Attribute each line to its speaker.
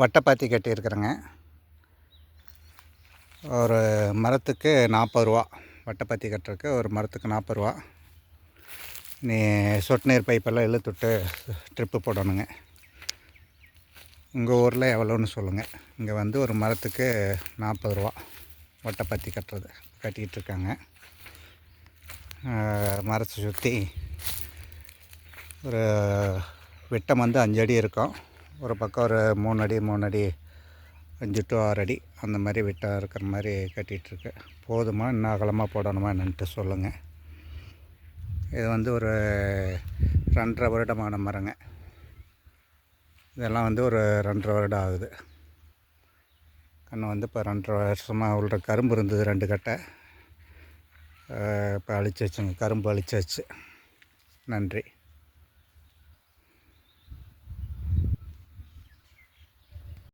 Speaker 1: வட்டைப்பாத்தி கட்டியிருக்கிறேங்க. ஒரு மரத்துக்கு நாற்பது ரூபா. வட்டைப்பாத்தி கட்டுறதுக்கு ஒரு மரத்துக்கு நாற்பது ரூபா. நீ சொட்டு நீர் பைப்பெல்லாம் இழுத்துட்டு ட்ரிப்பு போடணுங்க. உங்கள் ஊரில் எவ்வளோன்னு சொல்லுங்கள் இங்கே வந்து ஒரு மரத்துக்கு நாற்பது ரூபா வட்டைப்பாத்தி கட்டுறது கட்டிக்கிட்டு இருக்காங்க மரத்தை சுற்றி ஒரு விட்டம் வந்து அஞ்சடி இருக்கும். ஒரு பக்கம் ஒரு மூணு அடி மூணு அடி அஞ்சு டு ஆறு அடி அந்த மாதிரி விட்டா இருக்கிற மாதிரி கட்டிகிட்ருக்கு. போதுமா? இன்னும் அகலமாக போடணுமா என்னன்ட்டு சொல்லுங்கள் இது வந்து ஒரு ரெண்டரை வருடமான மரங்க. இதெல்லாம் வந்து ஒரு ரெண்டரை வருடம் ஆகுது. கண்ணு வந்து இப்போ ரெண்டரை வருஷமாக உள்ள கரும்பு இருந்தது ரெண்டு கட்டை. இப்போ அழிச்சாச்சுங்க. கரும்பு அழிச்சாச்சு. நன்றி.